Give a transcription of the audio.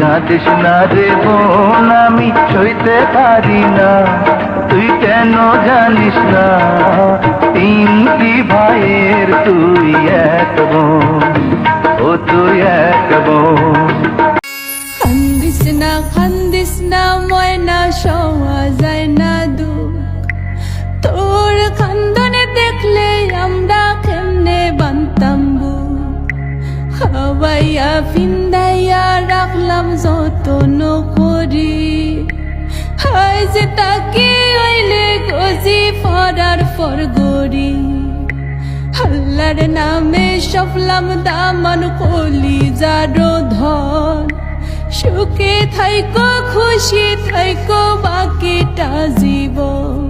কাঁদিস না রে বোন, আমি সইতে পারি না। তুই কেন জানিস না, তিনটি ভাইয়ের তুই এক ও তুই এক বোন। খান্দিস না খান্দিস না, ময়না সওয়া যায় না। হাওয়াইয়া ফিন্দাইয়া রাখলাম যতন করি। হাই যে তাকে হইলে গজি ফরার ফর গড়ি। আল্লাহর নামে সফলাম দামান কলি যারো ধন। সুখে থাইকো, খুশি থাইকো, বাকিটা জীবন।